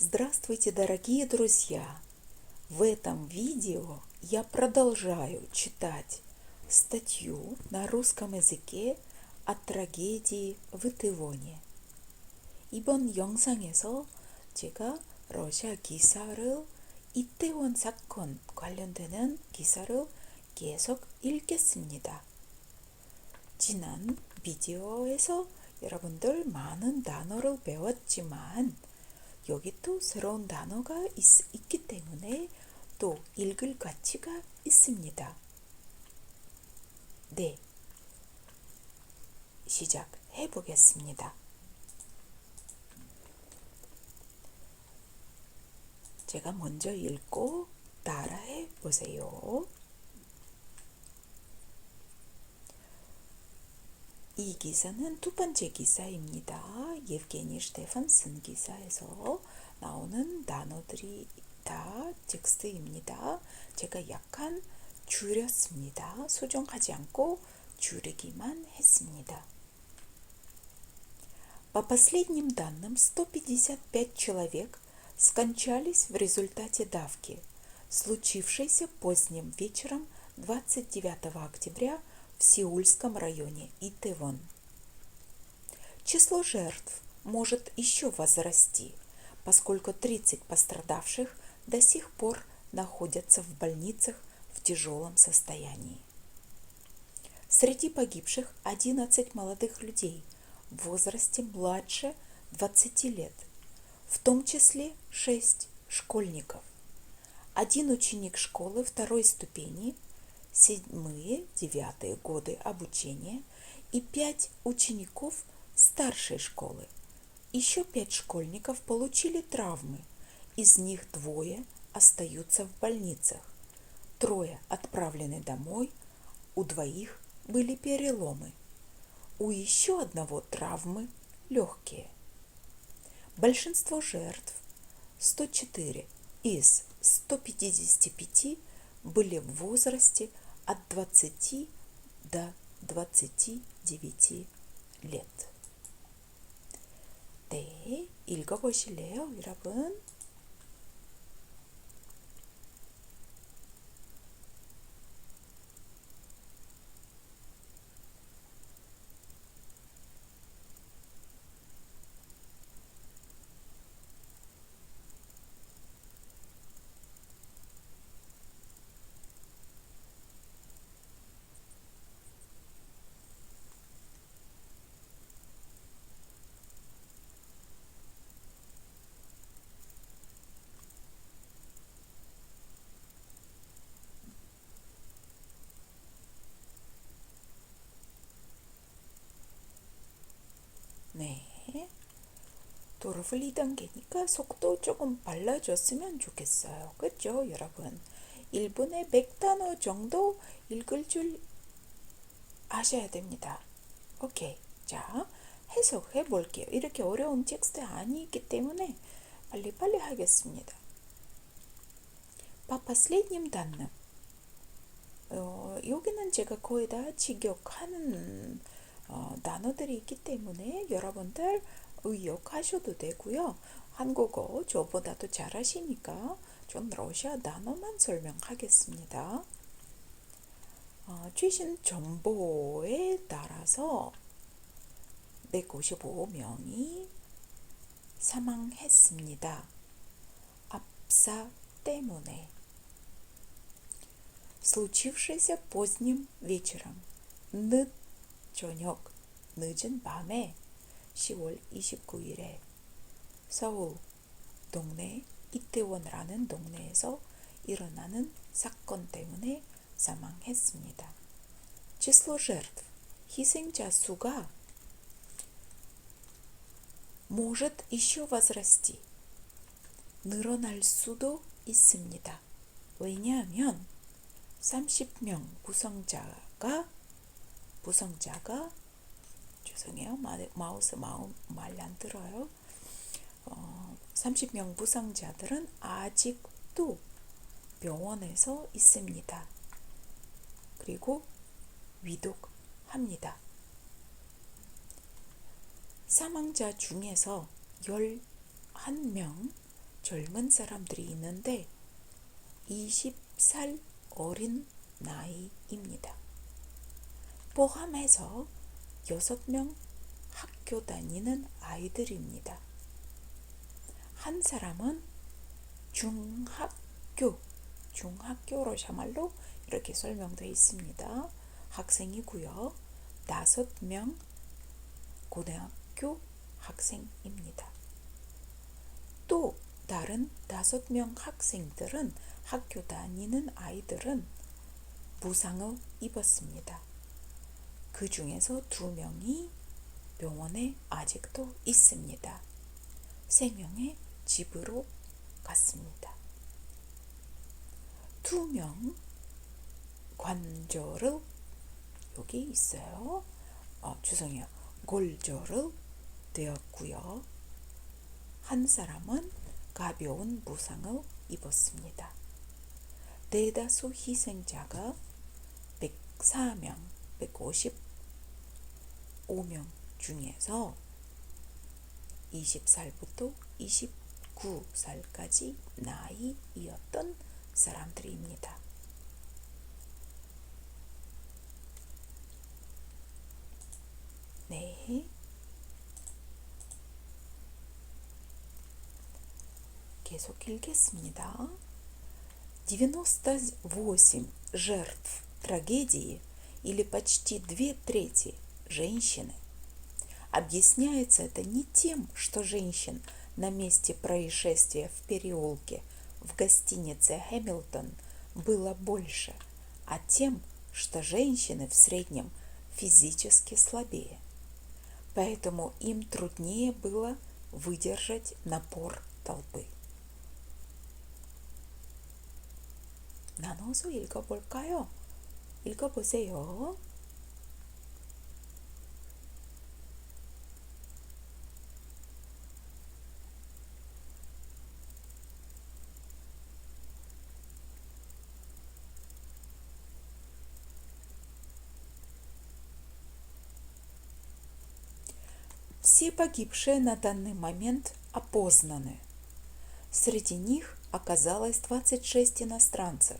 Здравствуйте, дорогие друзья! В этом видео я продолжаю читать статью на русском языке о трагедии в Итывоне. 이번 영상에서 제가 러시아 기사를 이태원 사건 관련되는 기사를 계속 읽겠습니다. 지난 비디오에서 여러분들 많은 단어를 배웠지만 여기 또 새로운 단어가 있, 있기 때문에 또 읽을 가치가 있습니다. 네. 시작해 보겠습니다. 제가 먼저 읽고 따라해 보세요. 이 기사는 두 번째 기사입니다. 예브게니 슈테판슨 기사에서 나오는 단어들이 다 텍스트입니다. 제가 약간 줄였습니다. 수정하지 않고 줄이기만 했습니다. По последним данным, 155 человек скончались в результате давки, случившейся поздним вечером 29 октября в Сеульском районе Итевон. Число жертв может еще возрасти, поскольку 30 пострадавших до сих пор находятся в больницах в тяжелом состоянии. Среди погибших 11 молодых людей в возрасте младше 20 лет, в том числе 6 школьников. Один ученик школы второй ступени – седьмые, девятые годы обучения и пять учеников старшей школы. Еще пять школьников получили травмы, из них двое остаются в больницах. Трое отправлены домой, у двоих были переломы. У еще одного травмы легкие. Большинство жертв, 104 из 155, были в возрасте от 20 до 29 лет. 네, 읽어보실래요, 여러분? 도로를 2단계니까 속도 조금 빨라졌으면 좋겠어요. 그죠, 여러분? 1분에 100단어 정도 읽을 줄 아셔야 됩니다. 오케이. 자, 해석해 볼게요. 이렇게 어려운 텍스트 아니기 때문에 빨리빨리 하겠습니다. По последним данным. 어, 여기는 제가 거의 다 직역하는 어, 단어들이 있기 때문에 여러분들 의역하셔도 되고요. 한국어 저보다도 잘하시니까 좀 러시아 단어만 설명하겠습니다. 어, 최신 정보에 따라서 155명이 사망했습니다. 압사 때문에. случившийся поздним вечером. 늦 저녁 늦은 밤에 10월 29일에 서울 동네 이태원이라는 동네에서 일어나는 사건 때문에 사망했습니다. число жертв 희생자 수가 может еще возрасти 늘어날 수도 있습니다. 왜냐하면 30명 부상자가 부상자가 죄송해요. 마우스 마우 말안 들어요. 어, 30명 부상자들은 아직도 병원에서 있습니다. 그리고 위독합니다. 사망자 중에서 11명 젊은 사람들이 있는데 20살 어린 나이입니다. 포함해서 6명 학교 다니는 아이들입니다. 한 사람은 중학교, 중학교 로샤말로 이렇게 설명되어 있습니다. 학생이고요. 다섯 명 고등학교 학생입니다. 또 다른 다섯 명 학생들은 학교 다니는 아이들은 부상을 입었습니다. 그 중에서 두 명이 병원에 아직도 있습니다. 세 명의 집으로 갔습니다. 두 명 관절을 여기 있어요. 어, 죄송해요. 골절을 되었고요. 한 사람은 가벼운 부상을 입었습니다. 대다수 희생자가 104명, 155명 중에서 20살부터 29살까지 나이이었던 사람들입니다. 네. 계속 읽겠습니다. 98 жертв трагедии или почти две трети женщины. Объясняется это не тем, что женщин на месте происшествия в переулке в гостинице Хэмилтон было больше, а тем, что женщины в среднем физически слабее. Поэтому им труднее было выдержать напор толпы. 나눠서 읽어볼까요? 읽어보세요. Все погибшие на данный момент опознаны. Среди них оказалось 26 иностранцев.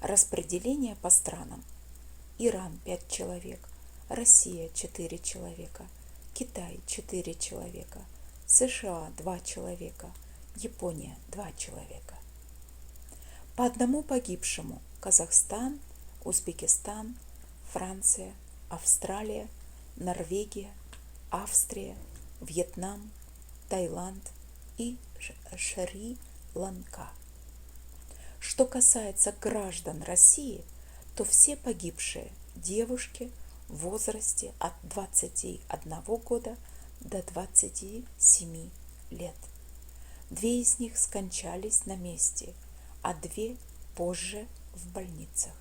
Распределение по странам. Иран 5 человек, Россия 4 человека, Китай 4 человека, США 2 человека, Япония 2 человека. По одному погибшему Казахстан, Узбекистан, Франция, Австралия, Норвегия, Австрия, Вьетнам, Таиланд и Шри-Ланка. Что касается граждан России, то все погибшие девушки в возрасте от 21 года до 27 лет. Две из них скончались на месте, а две позже в больницах.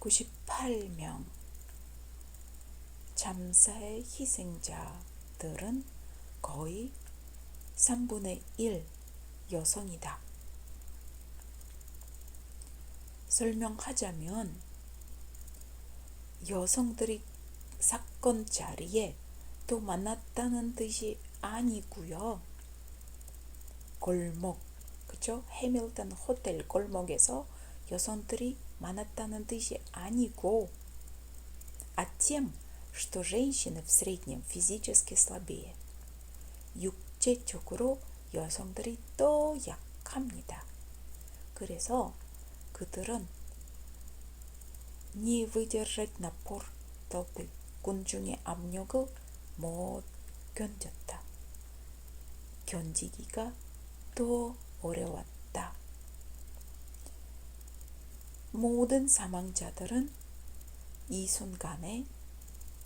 (98명) 참사의 희생자들은 거의 3분의 1 여성이다. 설명하자면 여성들이 사건 자리에 또 만났다는 뜻이 아니고요. 골목, 그죠? 해밀턴 호텔 골목에서 여성들이 만났다는 뜻이 아니고, а тем, что женщины в среднем физически слабее. 육체적으로 여성들이 또 약합니다. 그래서 그들은 не выдержать напор толпы, 군중의 압력을 못 견뎠다. 견디기가 또 어려웠다. 모든 사망자들은 이 순간에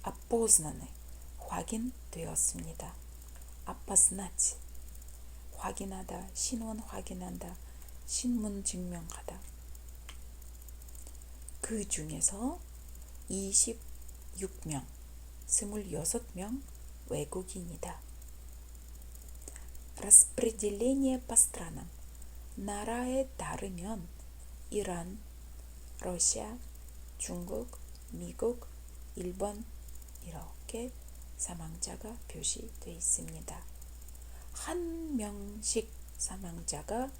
опознаны 확인되었습니다. опознать 확인하다, 신원 확인한다, 신문 증명하다. 그 중에서 26명, 26명 외국인이다. распределение по странам. 나라에 따르면 이란, 러시아, 중국, 미국, 일본 이렇게 사망자가 표시되어 있습니다. 한 명씩 사망자가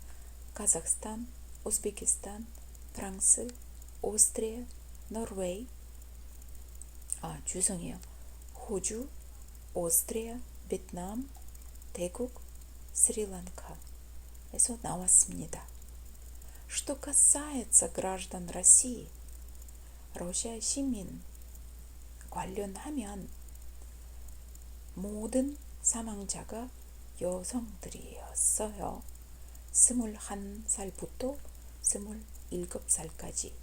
카자흐스탄, 우즈베키스탄, 프랑스, 오스트리아, 노르웨이, 아 죄송해요. 호주, 오스트리아, 베트남, 태국, 스리랑카에서 나왔습니다. Что касается граждан России, 러시아 시민 관련하면 모든 사망자가 여성들이었어요. 21살부터 27살까지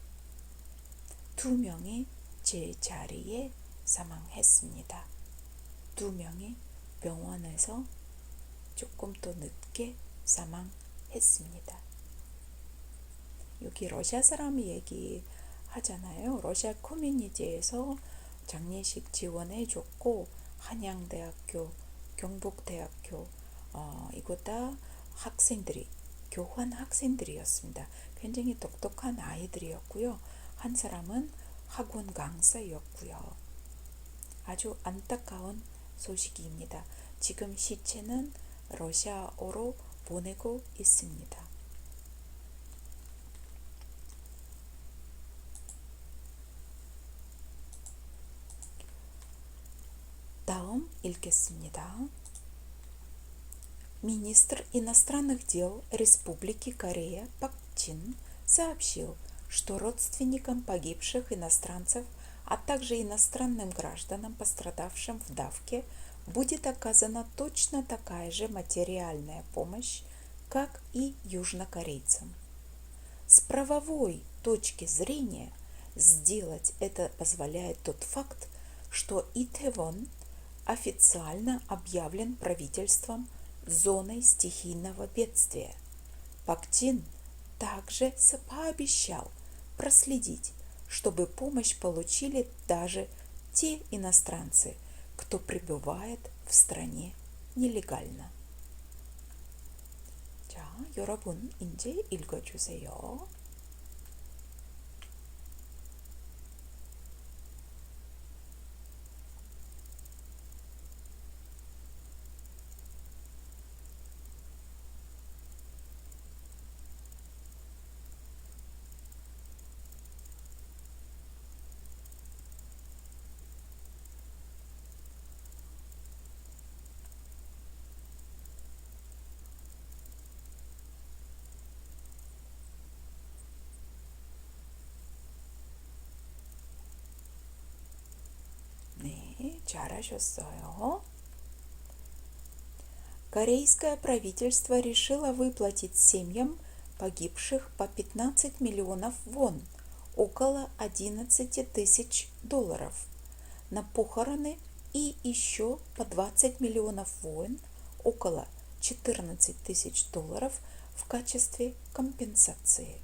두 명이 제 자리에 사망했습니다. 두 명이 병원에서 조금 더 늦게 사망했습니다. 여기 러시아 사람이 얘기하잖아요. 러시아 커뮤니티에서 장례식 지원해 줬고 한양대학교, 경북대학교 어, 이거 다 학생들이 교환 학생들이었습니다. 굉장히 똑똑한 아이들이었고요. 한 사람은 학원 강사였고요. 아주 안타까운 소식입니다. 지금 시체는 러시아어로 보내고 있습니다. 다음 읽겠습니다. Министр иностранных дел Республики Корея Пак Чин сообщил, что родственникам погибших иностранцев, а также иностранным гражданам, пострадавшим в давке, будет оказана точно такая же материальная помощь, как и южнокорейцам. С правовой точки зрения сделать это позволяет тот факт, что Итевон официально объявлен правительством зоной стихийного бедствия. Пактин также пообещал проследить, чтобы помощь получили даже те иностранцы, кто пребывает в стране нелегально. 자, 여러분 이제 읽어주세요. 잘하셨어요. Корейское правительство решило выплатить семьям погибших по 15 миллионов вон, около 11 тысяч долларов, на похороны и еще по 20 миллионов вон, около 14 тысяч долларов в качестве компенсации.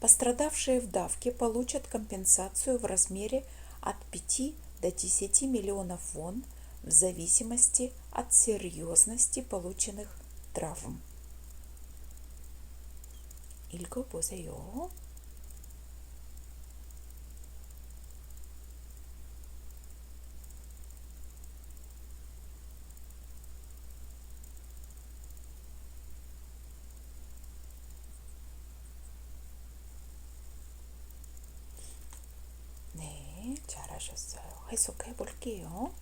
Пострадавшие в давке получат компенсацию в размере от 5 до 10 миллионов вон в зависимости от серьезности полученных травм. Il corpo 네, 잘하셨어요. 해석해 볼게요.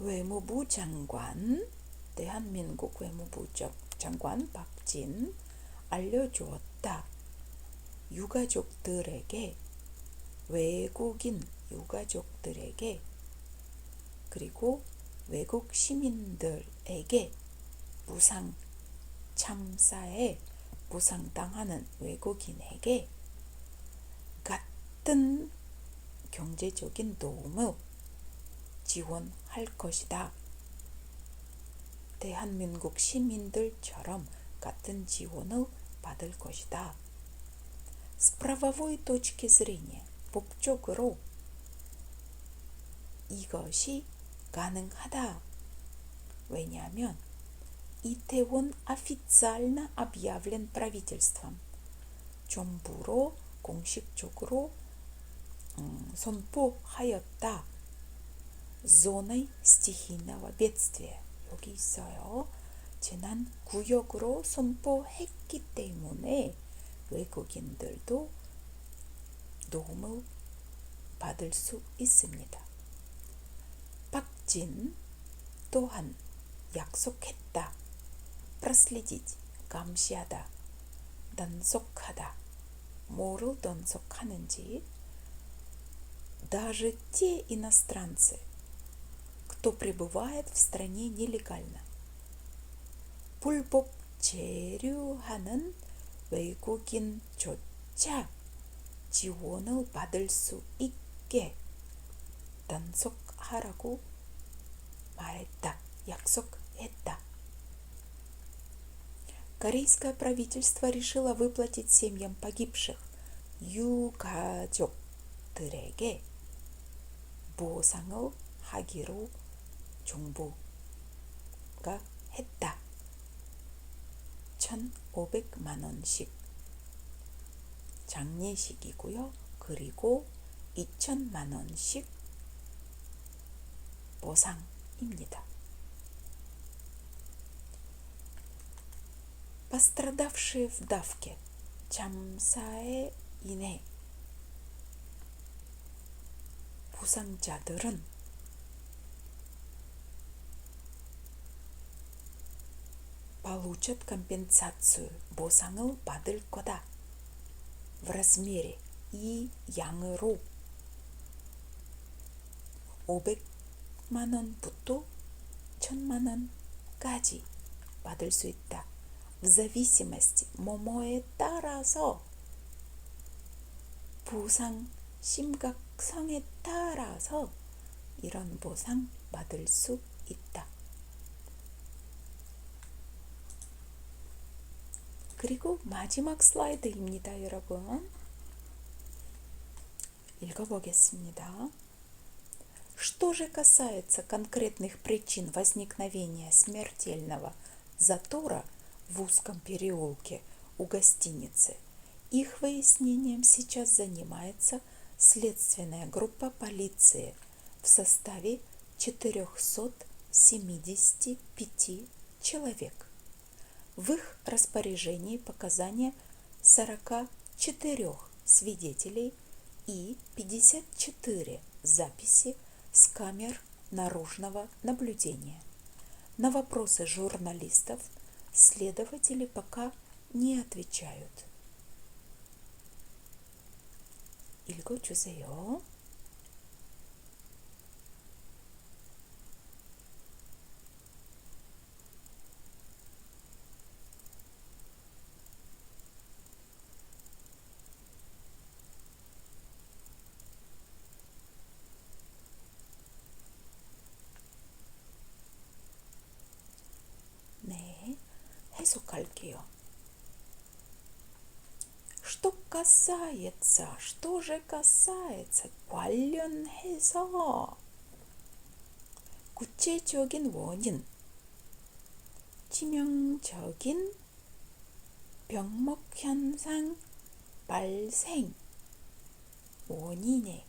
외무부 장관, 대한민국 외무부 장관 박진 알려주었다. 유가족들에게, 외국인 유가족들에게, 그리고 외국 시민들에게 무상 참사에 부상당하는 외국인에게 같은 경제적인 도움을 지원할 것이다. 대한민국 시민들처럼 같은 지원을 받을 것이다. С правовой точки зрения, 법적으로 이것이 가능하다. 왜냐하면 이태원 официально объявлен правительством. 정부로 공식적으로 음, 선포하였다. зоной стихийного бедствия. 여기 있어요. 재난 구역으로 선포했기 때문에 외국인들도 도움을 받을 수 있습니다. 박진 또한 약속했다. проследить, 감시하다, 단속하다. 뭐를 단속하는지 даже те иностранцы, кто пребывает в стране нелегально. 불법 체류하는 외국인조차 지원을 받을 수 있게 단속하라고 말했다. 약속했다. Корейское правительство решило выплатить семьям погибших 유가족들에게 보상을 하기로 정부가 했다. 1,500만 원씩 장례식이고요. 그리고 2천만 원씩 보상입니다. пострадавшие в давке 참사에 인해 부상자들은 получат компенсацию 보상을 받을 거다. в размере 이 양으로 500만 원부터 1000만 원까지 받을 수 있다. в зависимости 뭐뭐에 따라서 부상 심각 성에 따라서 이런 보상 받을 수 있다. 그리고 마지막 슬라이드입니다, 여러분. 읽어보겠습니다. Что же касается конкретных причин возникновения смертельного затора в узком переулке у гостиницы, их выяснением сейчас занимается следственная группа полиции в составе 475 человек. В их распоряжении показания 44 свидетелей и 54 записи с камер наружного наблюдения. На вопросы журналистов следователи пока не отвечают. 읽어주세요. касается, что же касается 관련해서 구체적인 원인, 치명적인 병목 현상 발생 원인에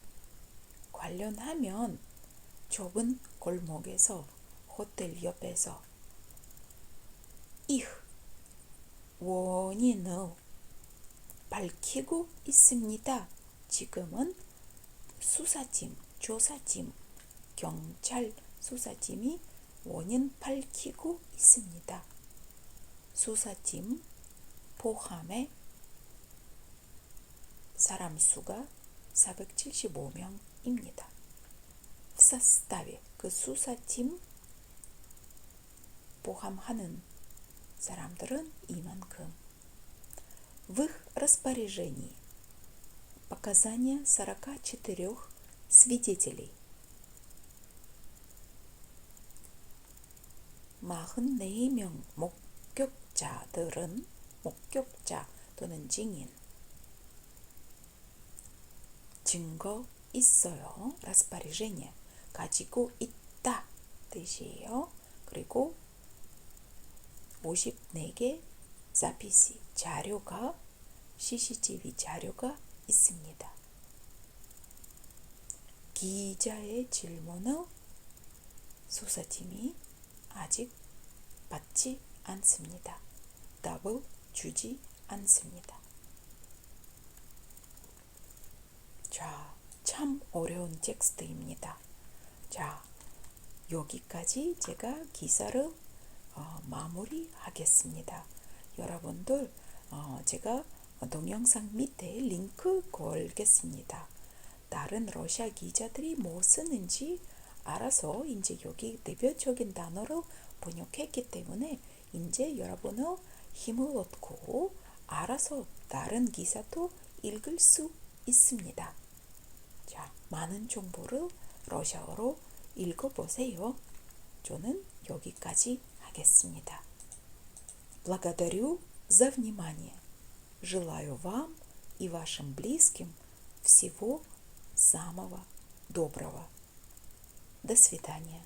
관련하면 좁은 골목에서 호텔 옆에서 이 원인을 밝히고 있습니다. 지금은 수사팀, 조사팀, 경찰 수사팀이 원인 밝히고 있습니다. 수사팀 포함해 사람 수가 475명입니다. в составе 그 수사팀 포함하는 사람들은 이만큼. В их распоряжении показания 44 свидетелей. 44명 목격자들은 목격자 또는 증인 증거 있어요. распоряжение 가지고 있다 뜻이에요. 그리고 54개 자피시 자료가 CCTV 자료가 있습니다. 기자의 질문을 수사팀이 아직 받지 않습니다. 답을 주지 않습니다. 자, 참 어려운 텍스트입니다. 자, 여기까지 제가 기사를 어, 마무리하겠습니다. 여러분들 어, 제가 동영상 밑에 링크 걸겠습니다. 다른 러시아 기자들이 뭐 쓰는지 알아서 이제 여기 대표적인 단어로 번역했기 때문에 이제 여러분은 힘을 얻고 알아서 다른 기사도 읽을 수 있습니다. 자, 많은 정보를 러시아어로 읽어보세요. 저는 여기까지 하겠습니다. Благодарю за внимание. Желаю вам и вашим близким всего самого доброго. До свидания.